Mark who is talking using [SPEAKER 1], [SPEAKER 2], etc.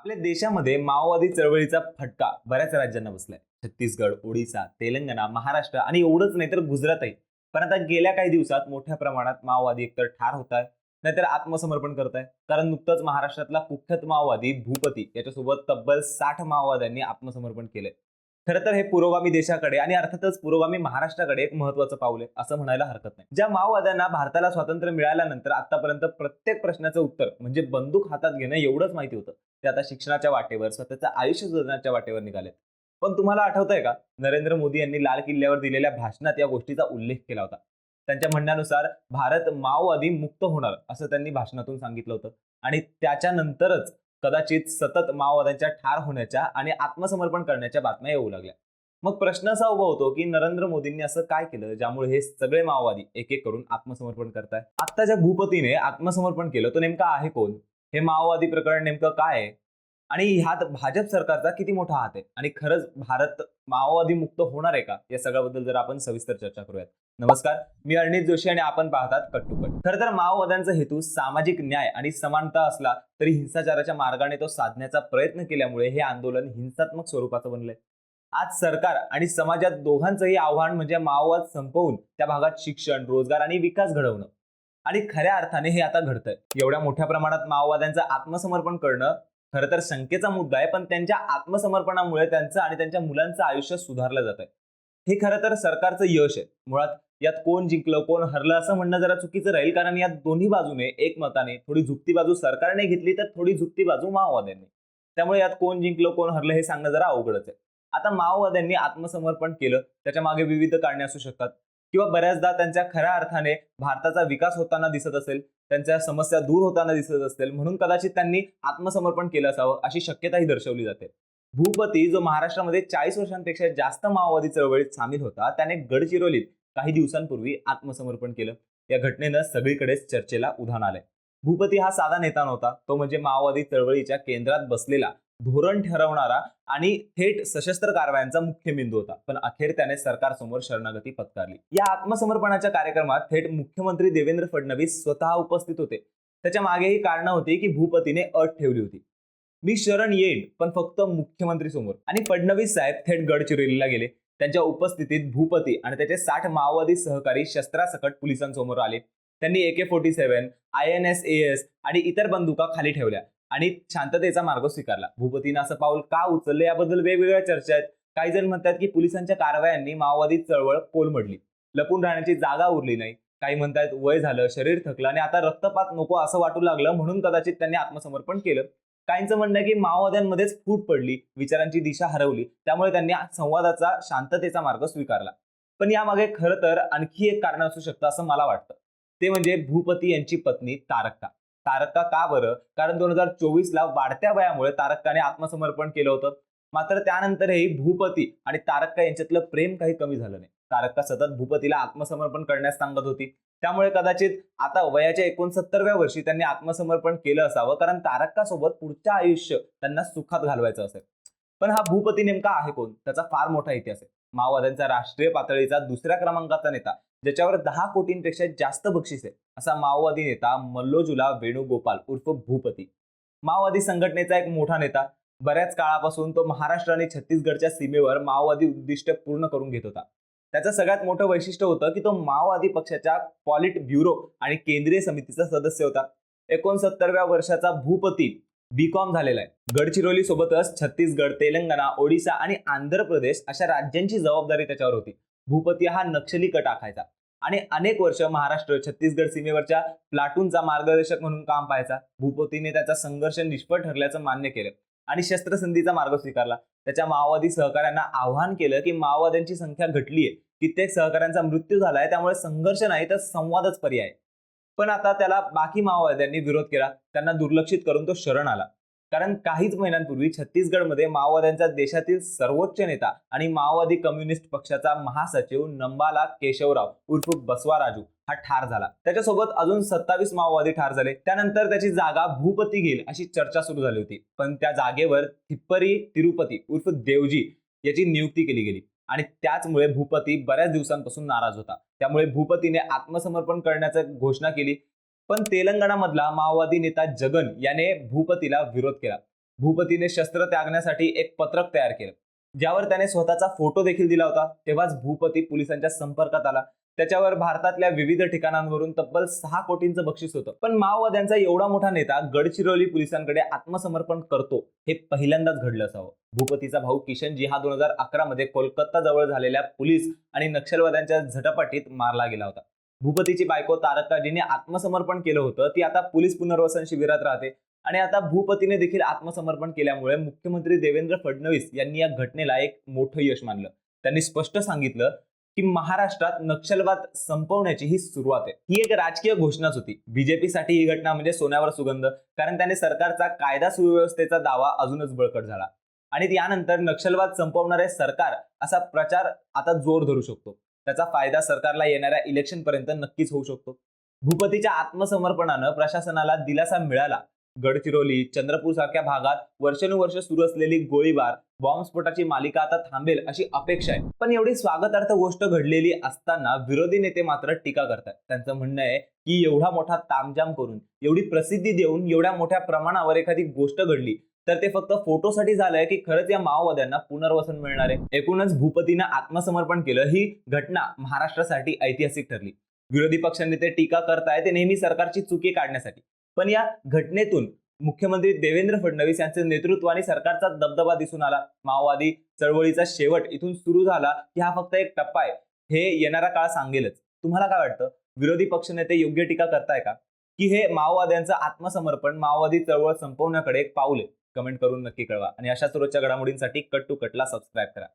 [SPEAKER 1] आपल्या देशामध्ये माओवादी चळवळीचा फटका बऱ्याच राज्यांना बसलाय. छत्तीसगड ओडिसा तेलंगणा महाराष्ट्र आणि एवढंच नाही तर गुजरातही. पण आता गेल्या काही दिवसात मोठ्या प्रमाणात माओवादी एकतर ठार होत आहे नाहीतर आत्मसमर्पण करत आहे कारण नुकतंच महाराष्ट्रातला कुख्यात माओवादी भूपती याच्यासोबत तब्बल साठ माओवाद्यांनी आत्मसमर्पण केलंय. खरं तर हे पुरोगामी देशाकडे आणि अर्थातच पुरोगामी महाराष्ट्राकडे एक महत्वाचं पाऊल आहे असं म्हणायला हरकत नाही. ज्या माओवाद्यांना भारताला स्वातंत्र्य मिळाल्यानंतर आतापर्यंत प्रत्येक प्रश्नाचं उत्तर म्हणजे बंदूक हातात घेणं एवढंच माहिती होतं. ते आता शिक्षणाच्या वाटेवर स्वतःचं आयुष्य जगण्याच्या वाटेवर निघालेत. पण तुम्हाला आठवतंय का? नरेंद्र मोदी यांनी लाल किल्ल्यावर दिलेल्या भाषणात या गोष्टीचा उल्लेख केला होता. त्यांच्या म्हणण्यानुसार भारत माओवादी मुक्त होणार असं त्यांनी भाषणातून सांगितलं होतं. आणि त्याच्यानंतरच कदाचित सतत माओवाद्यांच्या ठार होण्याच्या आणि आत्मसमर्पण करण्याच्या बातम्या येऊ लागल्या. मग प्रश्न असा उभा होतो की नरेंद्र मोदींनी असं काय केलं ज्यामुळे हे सगळे माओवादी एक एक करून आत्मसमर्पण करताय आता ज्या भूपतीने आत्मसमर्पण केलं तो नेमका आहे कोण? हे माओवादी प्रकरण नेमकं काय आहे? आणि ह्यात भाजप सरकारचा किती मोठा हात आहे? आणि खरंच भारत माओवादी मुक्त होणार आहे का? या सगळ्याबद्दल जर आपण सविस्तर चर्चा करूयात. नमस्कार मी अरणित जोशी आणि आपण पाहतात कट टू कट. खरं तर माओवाद्यांचा हेतू सामाजिक न्याय आणि समानता असला तरी हिंसाचाराच्या मार्गाने तो साधण्याचा प्रयत्न केल्यामुळे हे आंदोलन हिंसात्मक स्वरूपाचं बनलंय. आज सरकार आणि समाजात दोघांचंही आव्हान म्हणजे माओवाद संपवून त्या भागात शिक्षण रोजगार आणि विकास घडवणं. आणि खऱ्या अर्थाने हे आता घडतंय. एवढ्या मोठ्या प्रमाणात माओवाद्यांचं आत्मसमर्पण करणं खरं तर शंकेचा मुद्दा आहे पण त्यांच्या आत्मसमर्पणामुळे त्यांचं आणि त्यांच्या मुलांचं आयुष्य सुधारलं जात आहे हे खरं तर सरकारचं यश आहे. मुळात यात कोण जिंकलं कोण हरलं असं म्हणणं जरा चुकीचं राहील कारण यात दोन्ही बाजूने एकमताने थोडी झुकती बाजू सरकारने घेतली तर थोडी झुकती बाजू माओवाद्यांनी. त्यामुळे यात कोण जिंकलं कोण हरलं हे सांगणं जरा अवघडच आहे. आता माओवाद्यांनी आत्मसमर्पण केलं त्याच्यामागे विविध कारणे असू शकतात. किंवा बऱ्याचदा त्यांच्या खऱ्या अर्थाने भारताचा विकास होताना दिसत असेल त्यांच्या समस्या दूर होताना दिसत असेल म्हणून कदाचित त्यांनी आत्मसमर्पण केलं असावं अशी शक्यताही दर्शवली जाते. भूपती जो महाराष्ट्रामध्ये चाळीस वर्षांपेक्षा जास्त माओवादी चळवळीत सामील होता त्याने गडचिरोलीत काही दिवसांपूर्वी आत्मसमर्पण केलं. या घटनेनं सगळीकडेच चर्चेला उधाण आलंय. भूपती हा साधा नेता नव्हता तो म्हणजे माओवादी चळवळीच्या केंद्रात बसलेला धोरण ठरवणारा आणि थेट सशस्त्र कारवायांचा मुख्य बिंदू होता. पण अखेर त्याने सरकारसमोर शरणागती पत्कारली. या आत्मसमर्पणाच्या कार्यक्रमात थेट मुख्यमंत्री देवेंद्र फडणवीस स्वतः उपस्थित होते. त्याच्यामागे ही कारण होती की भूपतीने अट ठेवली होती. मी शरण येईन पण फक्त मुख्यमंत्री समोर. आणि फडणवीस साहेब थेट गडचिरोलीला गेले. त्यांच्या उपस्थितीत भूपती आणि त्याचे साठ माओवादी सहकारी शस्त्रासकट पोलिसांसमोर आले. त्यांनी A K forty seven I N S A S आणि इतर बंदुका खाली ठेवल्या. आणि शांततेचा मार्ग स्वीकारला. भूपतीनं असं पाऊल का उचललं? याबद्दल वेगवेगळ्या चर्चा आहेत. काही जण म्हणतात की पोलिसांच्या कारवायांनी माओवादी चळवळ कोलमडली लपून राहण्याची जागा उरली नाही. काही म्हणतात वय झालं शरीर थकलं आणि आता रक्तपात नको असं वाटू लागलं म्हणून कदाचित त्यांनी आत्मसमर्पण केलं. काहींचं म्हणणं आहे की माओवाद्यांमध्येच फूट पडली विचारांची दिशा हरवली त्यामुळे त्यांनी संवादाचा शांततेचा मार्ग स्वीकारला. पण यामागे खरं तर आणखी एक कारण असू शकतं असं मला वाटतं. ते म्हणजे भूपती यांची पत्नी तारक्का तारक्का का बरं? कारण दोन हजार चोवीस ला वाढत्या वयामुळे तारक्काने आत्मसमर्पण केलं होतं. मात्र त्यानंतरही भूपती आणि तारक्का यांच्यातलं प्रेम काही कमी झालं नाही. तारक्का सतत भूपतीला आत्मसमर्पण करण्यास सांगत होती. त्यामुळे कदाचित आता वयाच्या एकोणसत्तरव्या वर्षी त्यांनी आत्मसमर्पण केलं असावं कारण तारक्का सोबत पुढचं आयुष्य त्यांना सुखात घालवायचं असेल. पण हा भूपती नेमका आहे कोण? त्याचा फार मोठा इतिहास आहे. माओवाद्यांचा राष्ट्रीय पातळीचा दुसऱ्या क्रमांकाचा नेता ज्याच्यावर दहा कोटींपेक्षा जास्त बक्षीस आहे असा माओवादी नेता मल्लोजुला वेणुगोपाल उर्फ भूपती. माओवादी संघटनेचा एक मोठा नेता बऱ्याच काळापासून तो महाराष्ट्र आणि छत्तीसगडच्या सीमेवर माओवादी उद्दिष्ट पूर्ण करून घेत होता. त्याचं सगळ्यात मोठं वैशिष्ट्य होतं की तो माओवादी पक्षाच्या पॉलिट ब्युरो आणि केंद्रीय समितीचा सदस्य होता. एकोणसत्तरव्या वर्षाचा भूपती बी कॉम झालेला आहे. गडचिरोली सोबतच छत्तीसगड तेलंगणा ओडिसा आणि आंध्र प्रदेश अशा राज्यांची जबाबदारी त्याच्यावर होती. भूपती हा नक्षली कट आखायचा आणि अनेक वर्ष महाराष्ट्र छत्तीसगड सीमेवरच्या प्लाटूनचा मार्गदर्शक म्हणून काम पाहायचा. भूपतीने त्याचा संघर्ष निष्फळ ठरल्याचं मान्य केलं. आणि शस्त्रसंधीचा मार्ग स्वीकारला. त्याच्या माओवादी सहकाऱ्यांना आव्हान केलं की माओवाद्यांची संख्या घटली आहे कित्येक सहकाऱ्यांचा मृत्यू झालाय त्यामुळे संघर्ष नाही तर संवादच पर्याय. पण आता त्याला बाकी माओवाद्यांनी विरोध केला. त्यांना दुर्लक्षित करून तो शरण आला. कारण काहीच महिन्यांपूर्वी छत्तीसगडमध्ये माओवाद्यांचा देशातील सर्वोच्च नेता आणि माओवादी कम्युनिस्ट पक्षाचा महासचिव नंबाला केशवराव उर्फ बसवा राजू हा ठार झाला. त्याच्यासोबत अजून सत्तावीस माओवादी ठार झाले. त्यानंतर त्याची जागा भूपती घेईल अशी चर्चा सुरू झाली होती. पण त्या जागेवर थिप्परी तिरुपती उर्फ देवजी याची नियुक्ती केली गेली आणि त्याचमुळे भूपती बऱ्याच दिवसांपासून नाराज होता. त्यामुळे भूपतीने आत्मसमर्पण करण्याची घोषणा केली. पण तेलंगणामधला माओवादी नेता जगन याने भूपतीला विरोध केला. भूपतीने शस्त्र त्यागण्यासाठी एक पत्रक तयार केलं. ज्यावर त्याने स्वतःचा फोटो देखील दिला होता. तेव्हाच भूपती पोलिसांच्या संपर्कात आला. त्याच्यावर भारतातल्या विविध ठिकाणांवरून तब्बल सहा कोटींचं बक्षीस होतं. पण माओवाद्यांचा एवढा मोठा नेता गडचिरोली पोलिसांकडे आत्मसमर्पण करतो हे पहिल्यांदाच घडलं असावं. भूपतीचा भाऊ किशनजी हा दोन हजार अकरा मध्ये कोलकाता जवळ झालेल्या पोलीस आणि नक्षलवाद्यांच्या झटापटीत मारला गेला होता. भूपतीची बायको तारकाजीने आत्मसमर्पण केलं होतं. ती आता पोलीस पुनर्वसन शिबिरात राहते. आणि आता भूपतीने देखील आत्मसमर्पण केल्यामुळे मुख्यमंत्री देवेंद्र फडणवीस यांनी या घटनेला एक मोठं यश मानलं. त्यांनी स्पष्ट सांगितलं की महाराष्ट्रात नक्षलवाद संपवण्याची ही सुरुवात आहे. ही एक राजकीय घोषणाच होती. बीजेपीसाठी ही घटना म्हणजे सोन्यावर सुगंध कारण त्याने सरकारचा कायदा सुव्यवस्थेचा दावा अजूनच बळकट झाला. आणि यानंतर नक्षलवाद संपवणारे सरकार असा प्रचार आता जोर धरू शकतो. त्याचा फायदा सरकारला येणाऱ्या इलेक्शन पर्यंत नक्कीच होऊ शकतो. भूपतीच्या आत्मसमर्पणानं प्रशासनाला दिलासा मिळाला गडचिरोली चंद्रपूर सारख्या भागात वर्षानुवर्ष सुरू असलेली गोळीबार बॉम्बस्फोटाची मालिका आता थांबेल अशी अपेक्षा आहे. पण एवढी स्वागतार्थ गोष्ट घडलेली असताना विरोधी नेते मात्र टीका करतात. त्यांचं म्हणणं आहे की एवढा मोठा तामजाम करून एवढी प्रसिद्धी देऊन एवढ्या मोठ्या प्रमाणावर एखादी गोष्ट घडली तर ते फक्त फोटोसाठी झालंय की खरंच या माओवाद्यांना पुनर्वसन मिळणार आहे. एकूणच भूपतीनं आत्मसमर्पण केलं ही घटना महाराष्ट्रासाठी ऐतिहासिक ठरली. विरोधी पक्षनेते टीका करताय ते नेहमी सरकारची चुकी काढण्यासाठी. पण या घटनेतून मुख्यमंत्री देवेंद्र फडणवीस यांचे नेतृत्व आणि सरकारचा दबदबा दिसून आला. माओवादी चळवळीचा शेवट इथून सुरू झाला की हा फक्त एक टप्पा आहे. हे येणारा काळ सांगेलच. तुम्हाला काय वाटतं? विरोधी पक्षनेते योग्य टीका करताय का? की हे माओवाद्यांचं आत्मसमर्पण माओवादी चळवळ संपवण्याकडे एक पाऊल आहे? कमेंट करून नक्की कळवा. आणि अशाच रोजच्या घडामोडींसाठी कट टू कटला सबस्क्राईब करा.